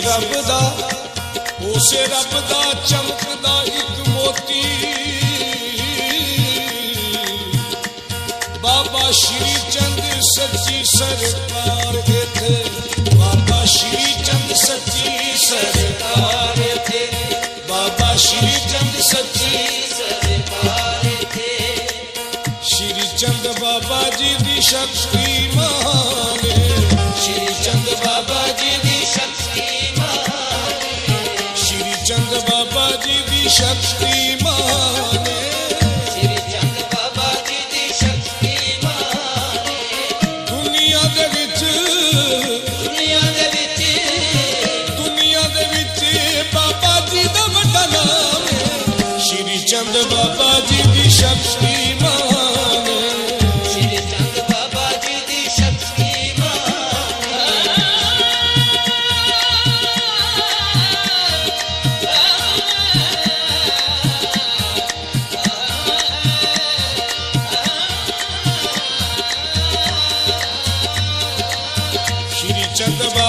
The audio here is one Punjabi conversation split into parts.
ਰੱਬ ਦਾ ਉਸੇ ਰੱਬ ਦਾ ਚਮਕਦਾ ਇੱਕ ਮੋਤੀ। ਬਾਬਾ ਸ਼੍ਰੀ ਚੰਦ ਸੱਚੀ ਸਰਕਾਰ ਇੱਥੇ, ਬਾਬਾ ਸ਼੍ਰੀ ਚੰਦ ਸੱਚੀ ਸਰਕਾਰ ਇੱਥੇ, ਬਾਬਾ ਸ਼੍ਰੀ ਚੰਦ ਸੱਚੀ ਸਰਕਾਰ ਇੱਥੇ। ਸ਼੍ਰੀ ਚੰਦ ਬਾਬਾ ਜੀ ਦੀ ਸ਼ਕਤੀ ਮਾਂ ਸ਼ਕਤੀ ਮਾਨੇ। ਬਾਬਾ ਜੀ ਦੀ ਸ਼ਕਤੀ ਮਾਨੇ। ਦੁਨੀਆ ਦੇ ਵਿੱਚ ਦੁਨੀਆ ਦੇ ਵਿੱਚ ਦੁਨੀਆ ਦੇ ਵਿੱਚ ਬਾਬਾ ਜੀ ਦਾ ਵੱਡਾ ਸ੍ਰੀ ਚੰਦ ਬਾਬਾ ਜੀ ਦੀ ਸ਼ਕਤੀ escuchando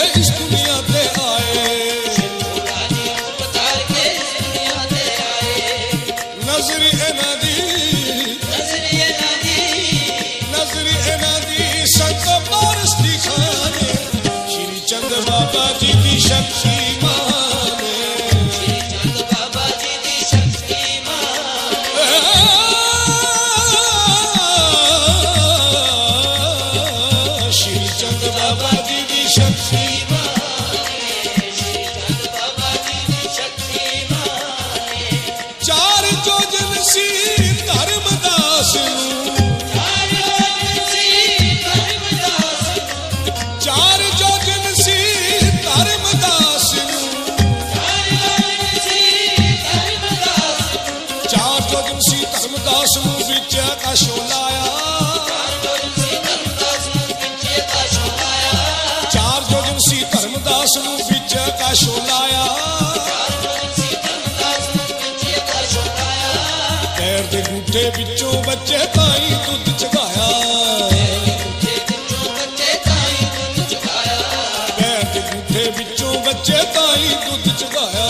इस दुनिया ਦਾਸ ਨੂੰ ਲਾਇਆ। ਪੈਰ ਦੇ ਗੁੱਟੇ ਵਿੱਚੋਂ ਬੱਚੇ ਤਾਈ ਦੁੱਧ ਚਗਾਇਆ। ਪੈਰ ਦੇ ਗੁੱਟੇ ਵਿੱਚੋਂ ਬੱਚੇ ਤਾਈ ਦੁੱਧ ਚਗਾਇਆ।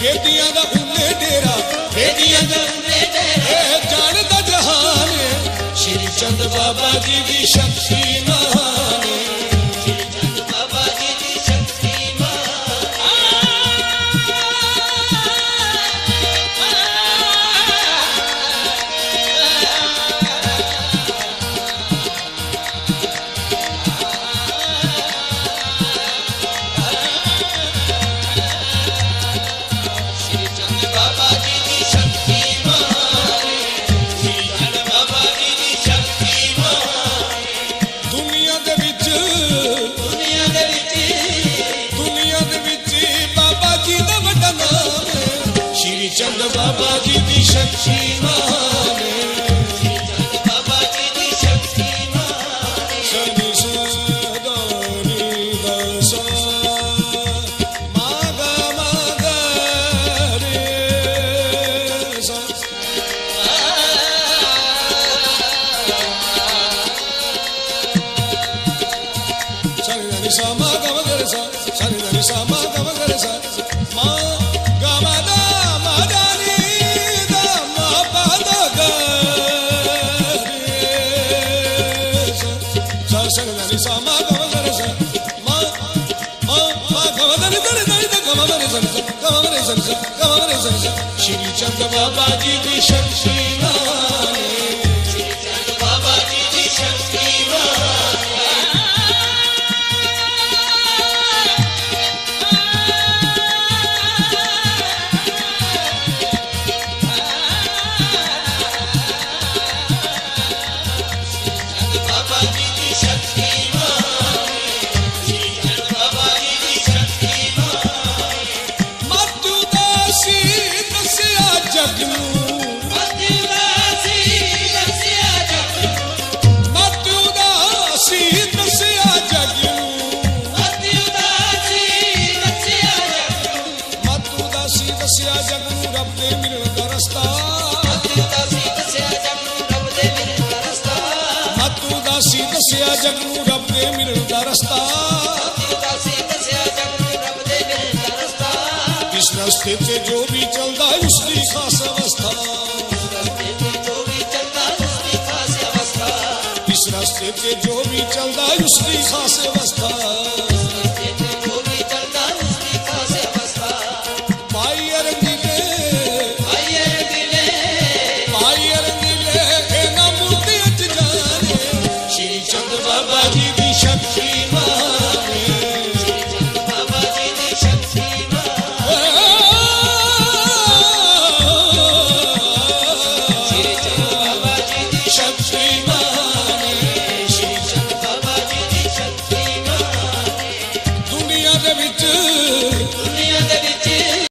ਖੇਤੀਆਂ ਦਾ ਉੱਲੇ ਡੇਰਾ ਜਾਣਦਾ ਜਹਾਨ ਸ਼੍ਰੀ ਚੰਦ ਬਾਬਾ ਜੀ ਦੀ ਸ਼ਕਤੀ जमजम गाने जमजम श्री चंद बाबा जी की शमशीला ਰਸਤੇ ਤੇ ਜੋ ਵੀ ਚੱਲਦਾ ਉਸ ਦੀ ਖਾਸ ਅਵਸਥਾ ਰਸਤੇ ਤੇ ਜੋ ਵੀ ਚੱਲਦਾ ਉਸ ਦੀ ਖਾਸ ਅਵਸਥਾ। ਇਸ ਰਸਤੇ ਤੇ ਜੋ ਵੀ ਚੱਲਦਾ ਉਸ ਦੀ ਖਾਸ ਅਵਸਥਾ।